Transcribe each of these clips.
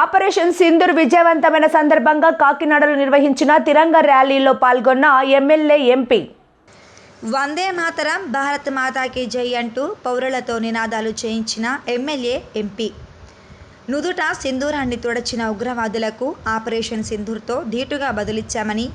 Operation Sindoor విజయవంతమైన సందర్భంగా కాకినాడలో నిర్వహించిన తిరంగ ర్యాలీలో పాల్గొన్న ఎమ్మెల్యే ఎంపీ. వందే మాతరం భారత్ మాతాకి జై అంటూ పౌరులతో నినాదాలు చేయించిన ఎమ్మెల్యే ఎంపీ. నుదుట సింధూరాన్ని తుడచిన ఉగ్రవాదులకు ఆపరేషన్ సింధూర్తో ధీటుగా బదులిచ్చామని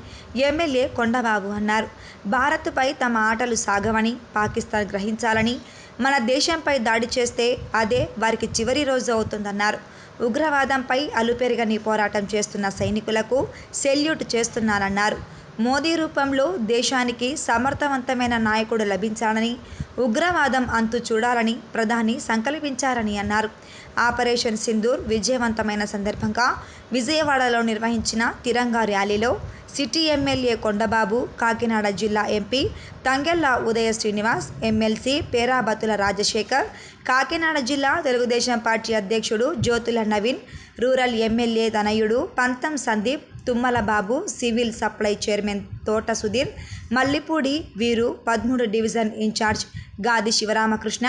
ఎమ్మెల్యే కొండబాబు అన్నారు. భారత్పై తమ ఆటలు సాగవని పాకిస్తాన్ గ్రహించాలని మన దేశంపై దాడి చేస్తే అదే వారికి చివరి రోజు అవుతుందన్నారు. ఉగ్రవాదంపై అలుపెరగని పోరాటం చేస్తున్న సైనికులకు సెల్యూట్ చేస్తున్నానన్నారు మోదీ రూపంలో దేశానికి సమర్థవంతమైన నాయకుడు లభించాలని ఉగ్రవాదం అంతు చూడాలని ప్రధాని సంకల్పించారని అన్నారు. ఆపరేషన్ సింధూర్ విజయవంతమైన సందర్భంగా విజయవాడలో నిర్వహించిన తిరంగా ర్యాలీలో సిటీ ఎమ్మెల్యే కొండబాబు కాకినాడ జిల్లా ఎంపీ తంగెల్ల ఉదయ శ్రీనివాస్ ఎమ్మెల్సీ పేరాబతుల రాజశేఖర్ కాకినాడ జిల్లా తెలుగుదేశం పార్టీ అధ్యక్షుడు జ్యోతుల నవీన్ రూరల్ ఎమ్మెల్యే తనయుడు Pantham Sandeep Tummala Babu civil supply chairman Thota Sudheer Mallipudi వీరు పదమూడు డివిజన్ ఇన్ఛార్జ్ గాది శివరామకృష్ణ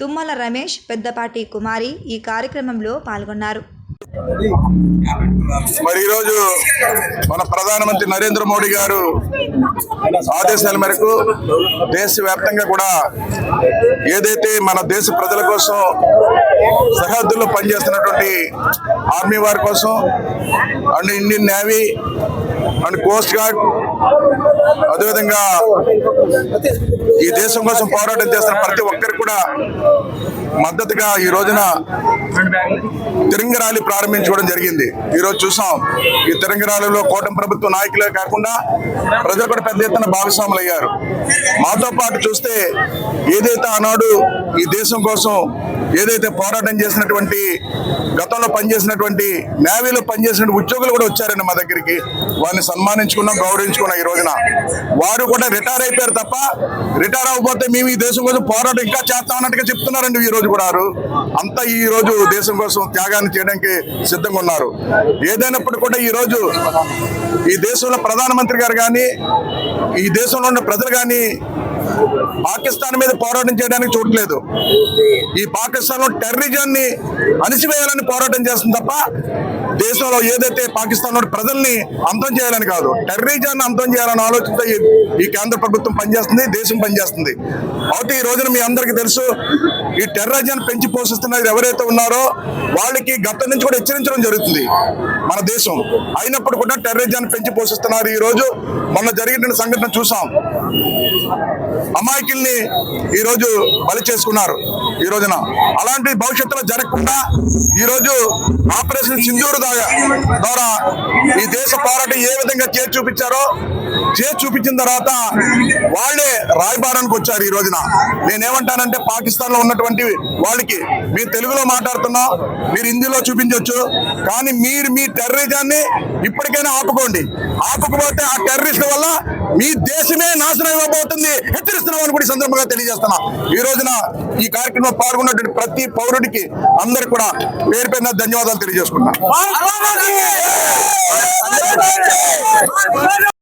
తుమ్మల రమేష్ పెద్దపాటి కుమారి ఈ కార్యక్రమంలో పాల్గొన్నారు. మరి ఈరోజు మన ప్రధానమంత్రి నరేంద్ర మోడీ గారు ఆదేశాల మేరకు దేశవ్యాప్తంగా కూడా ఏదైతే మన దేశ ప్రజల కోసం సరిహద్దుల్లో పనిచేస్తున్నటువంటి ఆర్మీ వారి కోసం and Indian navy and coast guard అదేవిధంగా ఈ దేశం కోసం పోరాటం చేస్తున్న ప్రతి ఒక్కరికి కూడా మద్దతుగా ఈ రోజున తిరంగ ర్యాలీ ప్రారంభించుకోవడం జరిగింది. ఈరోజు చూసాం ఈ తిరంగ ర్యాలీలో కూటమి ప్రభుత్వ నాయకులే కాకుండా ప్రజలు కూడా పెద్ద ఎత్తున భాగస్వాములు అయ్యారు. మాతో పాటు చూస్తే ఏదైతే ఆనాడు ఈ దేశం కోసం ఏదైతే పోరాటం చేసినటువంటి గతంలో పనిచేసినటువంటి నేవీలో పనిచేసిన ఉద్యోగులు కూడా వచ్చారండి మా దగ్గరికి. వారిని సన్మానించుకున్నాం గౌరవించుకున్నాం ఈ రోజున. వారు కూడా రిటైర్ అయిపోయారు తప్ప రిటైర్ అవ్వకపోతే మేము ఈ దేశం కోసం పోరాటం ఇంకా చేస్తామన్నట్టుగా చెప్తున్నారండి ఈ రోజు కూడా వారు. అంతా ఈ రోజు దేశం కోసం త్యాగాన్ని చేయడానికి సిద్ధంగా ఉన్నారు. ఏదైనప్పుడు కూడా ఈ రోజు ఈ దేశంలో ప్రధానమంత్రి గారు కానీ ఈ దేశంలో ఉన్న ప్రజలు కానీ పాకిస్తాన్ మీద పోరాటం చేయడానికి చూడలేదు ఈ పాకిస్తాన్లో టెర్రరిజాన్ని అణిచివేయాలని పోరాటం చేస్తుంది తప్ప దేశంలో ఏదైతే పాకిస్తాన్ ప్రజల్ని అంతం చేయాలని కాదు టెర్రరిజాన్ని అంతం చేయాలని ఆలోచనతో ఈ- కేంద్ర ప్రభుత్వం పనిచేస్తుంది దేశం పనిచేస్తుంది. కాబట్టి ఈ రోజున మీ అందరికీ తెలుసు ఈ టెర్రరిజాన్ని పెంచి పోషిస్తున్నారు ఎవరైతే ఉన్నారో వాళ్ళకి గతం నుంచి కూడా హెచ్చరించడం జరుగుతుంది మన దేశం. అయినప్పుడు కూడా టెర్రరిజాన్ని పెంచి పోషిస్తున్నారు. ఈ రోజు మొన్న జరిగిన సంఘటన చూసాం. అమాయకుల్ని ఈ రోజు బలి చేసుకున్నారు ఈ రోజున. అలాంటి భవిష్యత్తులో జరగకుండా ఈ రోజు ఆపరేషన్ సింధూరు దాగా ద్వారా ఈ దేశ పోరాటం ఏ విధంగా చేసి చూపించారో చేసి చూపించిన తర్వాత వాళ్ళే రాయబారానికి వచ్చారు ఈ రోజున. నేనేమంటానంటే పాకిస్తాన్లో ఉన్నటువంటి వాళ్ళకి మీరు తెలుగులో మాట్లాడుతున్నాం మీరు హిందీలో చూపించవచ్చు కానీ మీరు మీ టెర్రరిజాన్ని ఇప్పటికైనా ఆపుకోండి. ఆపకపోతే ఆ టెర్రరిస్ట్ వల్ల మీ దేశమే నాశనం ఇవ్వబోతుంది హెచ్చరిస్తున్నామని కూడా సందర్భంగా తెలియజేస్తున్నా. ఈ రోజున ఈ కార్యక్రమంలో పాల్గొన్నటువంటి ప్రతి పౌరుడికి అందరికి కూడా పేరు పేరున ధన్యవాదాలు తెలియజేసుకున్నా